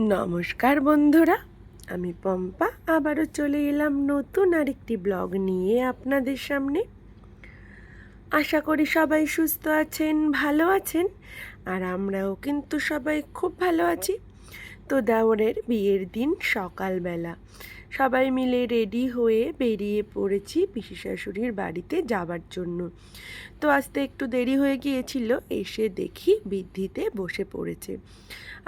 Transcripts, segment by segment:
নমস্কার বন্ধুরা, আমি পম্পা, আবারও চলে এলাম নতুন আরেকটি ব্লগ নিয়ে আপনাদের সামনে। আশা করি সবাই সুস্থ আছেন, ভালো আছেন, আর আমরাও কিন্তু সবাই খুব ভালো আছি। তো দেওরের বিয়ের দিন সকালবেলা। সবাই মিলে রেডি হয়ে বেরিয়ে পড়েছি পিসি শাশুড়ির বাড়িতে যাবার জন্য। তো আসতে একটু দেরি হয়ে গিয়েছিল, এসে দেখি বৃদ্ধিতে বসে পড়েছে।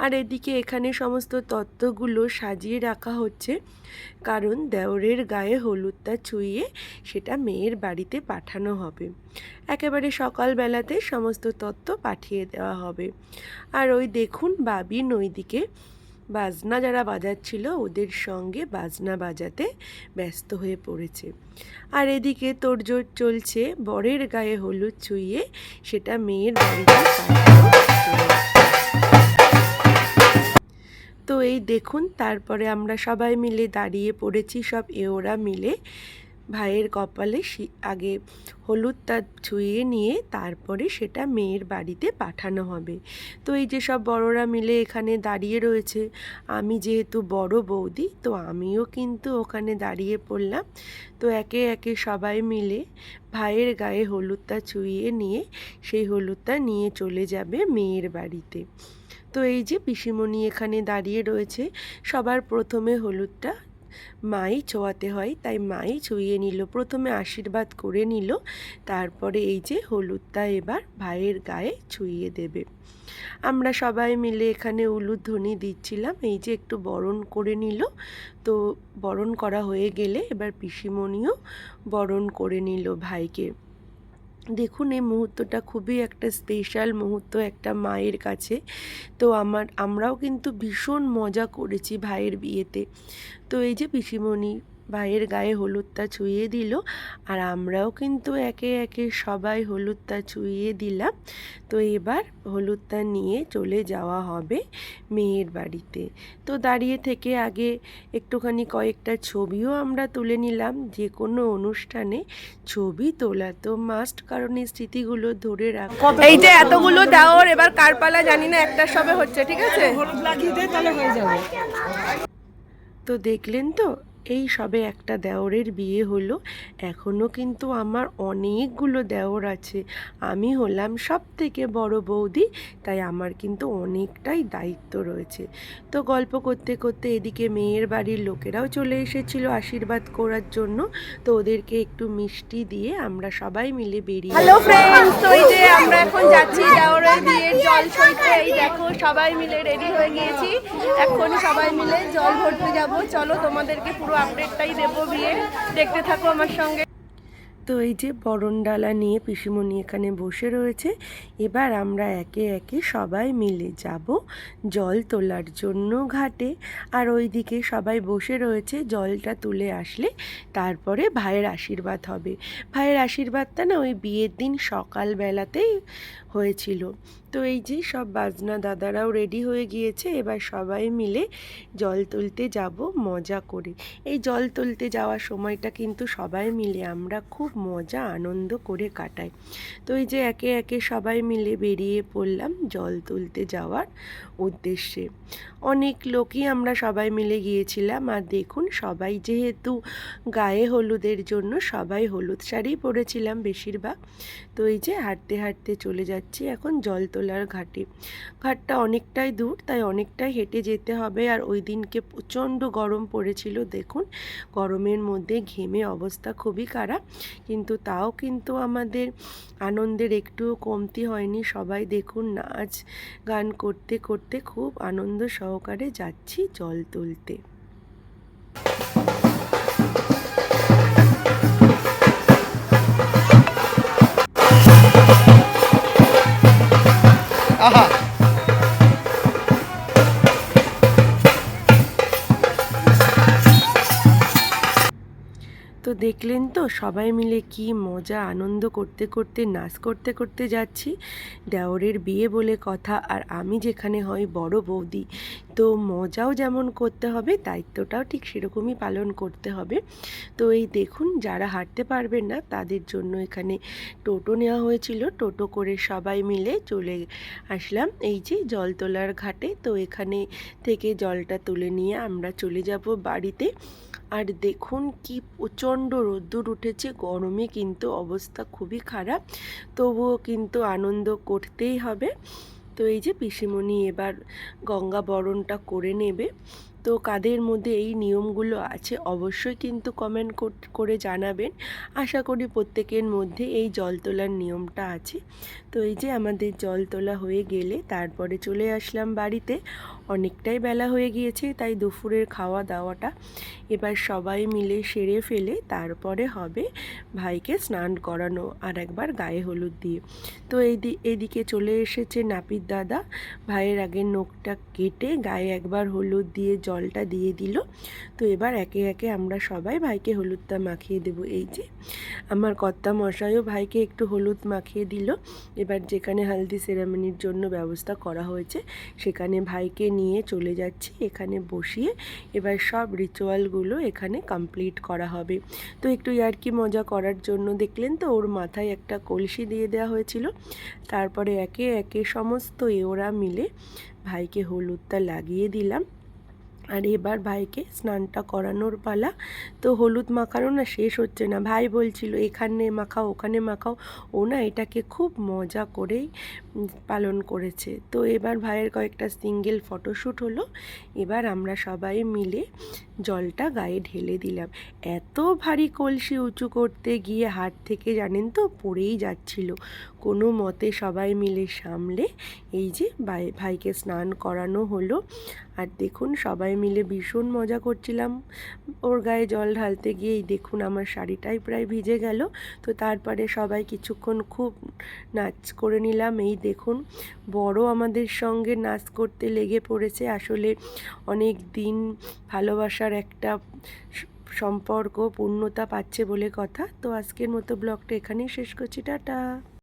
আর এদিকে এখানে সমস্ত তত্ত্বগুলো সাজিয়ে রাখা হচ্ছে, কারণ দেওরের গায়ে হলুদটা ছুঁয়ে সেটা মেয়ের বাড়িতে পাঠানো হবে। একেবারে সকালবেলাতে সমস্ত তত্ত্ব পাঠিয়ে দেওয়া হবে। আর ওই দেখুন বাবি নইদিকে বাজনা যারা বাজাচ্ছিল ওদের সঙ্গে বাজনা বাজাতে ব্যস্ত হয়ে পড়েছে। আর এদিকে তোড়জোড় চলছে, বরের গায়ে হলুদ ছুঁয়ে সেটা মেয়ের বাড়িতে তো এই দেখুন, তারপরে আমরা সবাই মিলে দাঁড়িয়ে পড়েছি, সব এওরা মিলে। ভাইয়ের কপালে আগে হলুদটা ছুঁয়ে নিয়ে তারপরে সেটা মেয়ের বাড়িতে পাঠানো হবে। তো এই যে সব বড়রা মিলে এখানে দাঁড়িয়ে রয়েছে, আমি যেহেতু বড় বৌদি, তো আমিও কিন্তু ওখানে দাঁড়িয়ে পড়লাম। তো একে একে সবাই মিলে ভাইয়ের গায়ে হলুদটা ছুঁয়ে নিয়ে সেই হলুদটা নিয়ে চলে যাবে মেয়ের বাড়িতে। তো এই যে পিসিমণি এখানে দাঁড়িয়ে রয়েছে, সবার প্রথমে হলুদটা মাই ছোঁয়াতে হয়, তাই মাই ছুঁয়ে নিল। প্রথমে আশীর্বাদ করে নিল, তারপরে এই যে হলুদটা এবার ভাইয়ের গায়ে ছুঁয়ে দেবে। আমরা সবাই মিলে এখানে উলুধ্বনি দিচ্ছিলাম, এই যে একটু বরণ করে নিল। তো বরণ করা হয়ে গেলে এবার পিসিমণিও বরণ করে নিল ভাইকে। দেখুন, এই মুহূর্তটা খুবই একটা স্পেশাল মুহূর্ত একটা মায়ের কাছে। তো আমার, আমরাও কিন্তু ভীষণ মজা করেছি ভাইয়ের বিয়েতে। তো এই যে পিসিমণি ভাইয়ের গায়ে হলুদটা ছুঁয়ে দিল আর আমরাও কিন্তু একে একে সবাই হলুদটা ছুঁয়ে দিলাম। তো এবার হলুদটা নিয়ে চলে যাওয়া হবে মেয়ের বাড়িতে। তো দাঁড়িয়ে থেকে আগে একটুখানি কয়েকটা ছবিও আমরা তুলে নিলাম। যে কোনো অনুষ্ঠানে ছবি তোলা তো মাস্ট কারণ এই স্মৃতিগুলো ধরে রাখা এই যে এতগুলো দেওর এবার কারপালা জানি না একটা সবে হচ্ছে ঠিক আছে? হলুদ লাগিয়ে তাহলে হয়ে যাবে। তো দেখলেন তো এই সবে একটা দেওরের বিয়ে হলো। এখনও কিন্তু আমার অনেকগুলো দেওর আছে। আমি হলাম সব থেকে বড় বৌদি তাই আমার কিন্তু অনেকটাই দায়িত্ব রয়েছে। তো গল্প করতে করতে এদিকে মেয়ের বাড়ির লোকেরাও চলে এসেছিল আশীর্বাদ করার জন্য। তো ওদেরকে একটু মিষ্টি দিয়ে আমরা সবাই মিলে বেরিয়ে হ্যালো ফ্রেন্ডস তো এই যে আমরা এখন যাচ্ছি দেওরের বিয়ের জল সইতে এই দেখো সবাই মিলে রেডি হয়ে গিয়েছি। এখন সবাই মিলে জল ভরতে যাব। চলো তোমাদেরকে পুরো আপডেটটাই দেবো বিয়ে দেখতে থাকো আমার সঙ্গে। তো এই যে বরণডালা নিয়ে পিসিমণি এখানে বসে রয়েছে, এবার আমরা একে একে সবাই মিলে যাব জল তোলার জন্য ঘাটে। আর ওইদিকে সবাই বসে রয়েছে, জলটা তুলে আসলে তারপরে ভাইয়ের আশীর্বাদ হবে। ভাইয়ের আশীর্বাদটা না ওই বিয়ের দিন সকালবেলাতেই হয়েছিল। তো এই যে সব বাজনা দাদারাও রেডি হয়ে গিয়েছে, এবার সবাই মিলে জল তুলতে যাব মজা করে। এই জল তুলতে যাওয়ার সময়টা কিন্তু সবাই মিলে, আমরা খুব মজা, আনন্দ করে কাটাই। তো এই যে একে একে সবাই মিলে বেরিয়ে পড়লাম জল তুলতে যাওয়ার উদ্দেশ্যে। অনেক লোকই আমরা সবাই মিলে গিয়েছিলাম। আর দেখুন, সবাই যেহেতু গায়ে হলুদের জন্য সবাই হলুদ শাড়ি পরেছিলাম বেশিরভাগ। তো এই যে হাঁটতে হাঁটতে চলে যাচ্ছি এখন জল তোলার ঘাটে। ঘাটটা অনেকটাই দূর, তাই অনেকটাই হেঁটে যেতে হবে। আর ওই দিনকে প্রচণ্ড গরম পড়েছিল, দেখুন। গরমের মধ্যে ঘেমে অবস্থা খুবই খারাপ। কিন্তু তাও কিন্তু আমাদের আনন্দের একটুও কমতি হয়নি। সবাই দেখুন নাচ, গান করতে করতে খুব আনন্দ সহকারে যাচ্ছি জল তুলতে। দেখলেন তো? সবাই মিলে কি মজা, আনন্দ করতে করতে, নাচ করতে করতে যাচ্ছি। দেওরের বিয়ে বলে কথা, আর আমি যেখানে হই বড় বৌদি। তো মজাও যেমন করতে হবে, দায়িত্বটাও ঠিক সেরকমই পালন করতে হবে। তো এই দেখুন, যারা হাঁটতে পারবেন না, তাদের জন্য এখানে টোটো নেওয়া হয়েছিল। টোটো করে সবাই মিলে চলে আসলাম। এই যে জল তোলার ঘাটে, তো এখানে থেকে জলটা তুলে নিয়ে আমরা চলে যাব বাড়িতে। আর দেখুন কি প্রচণ্ড রোদ্দুর উঠেছে, গরমে কিন্তু অবস্থা খুবই খারাপ। তবুও কিন্তু আনন্দ করতেই হবে। তো এই যে পিসিমণি এবার গঙ্গা বরণটা করে নেবে, তো কাদের মধ্যে এই নিয়মগুলো আছে অবশ্যই কিন্তু কমেন্ট করে জানাবেন। আশা করি প্রত্যেকের মধ্যে এই জল তোলার নিয়মটা আছে। তো এই যে আমাদের জল তোলা হয়ে গেলে তারপরে চলে আসলাম বাড়িতে। অনেকটাই বেলা হয়ে গিয়েছে, তাই দুপুরের খাওয়া দাওয়াটা এবার সবাই মিলে সেরে ফেলে তারপরে হবে ভাইকে স্নান করানো আর একবার গায়ে হলুদ দিয়ে। তো এই এদিকে চলে এসেছে নাপিত দাদা। ভাইয়ের আগের নখটা কেটে গায়ে একবার হলুদ দিয়ে জলটা দিয়ে দিল। তো এবার একে একে আমরা সবাই ভাইকে হলুদটা মাখিয়ে দেব। এই যে আমার কর্তা মশাইও ভাইকে একটু হলুদ মাখিয়ে দিল। এবার যেখানে হালদি সেরামনির জন্য ব্যবস্থা করা হয়েছে, সেখানে ভাইকে নিয়ে চলে যাচ্ছি। এখানে বসিয়ে এবার সব রিচুয়ালগুলো এখানে কমপ্লিট করা হবে। তো একটু ইয়ার্কি মজা করার জন্য দেখলেন তো, ওর মাথায় একটা কলসি দিয়ে দেওয়া হয়েছিল। তারপরে একে একে সমস্ত এওরা মিলে ভাইকে হলুদটা লাগিয়ে দিলাম। আর এবার ভাইকে স্নানটা করানোর পালা। তো হলুদ মাখানো না শেষ হচ্ছে না। ভাই বলছিল, এখানে মাখাও, ওখানে মাখাও। ও না এটাকে খুব মজা করেই পালন করেছে। তো এবার ভাইয়ের কয়েকটা সিঙ্গেল ফটোশ্যুট হলো। এবার আমরা সবাই মিলে জলটা গায়ে ঢেলে দিলাম। এত ভারী কলসি উঁচু করতে গিয়ে হাট থেকে জানেন তো পড়েই যাচ্ছিল। কোনো মতে সবাই মিলে সামলে এই যে ভাই, ভাইকে স্নান করানো হলো। আর দেখুন, সবাই মিলে ভীষণ মজা করছিলাম। ওর গায়ে জল ঢালতে গিয়েই দেখুন আমার শাড়িটাই প্রায় ভিজে গেল। তো তারপরে সবাই কিছুক্ষণ খুব নাচ করে নিলাম। এই দেখুন, বড় আমাদের সঙ্গে নাচ করতে লেগে পড়েছে। আসলে অনেক দিন ভালোবাসার একটা সম্পর্ক, পূর্ণতা পাচ্ছে বলে কথা। তো আজকের মতো ব্লগটা এখানেই শেষ করছি। টাটা!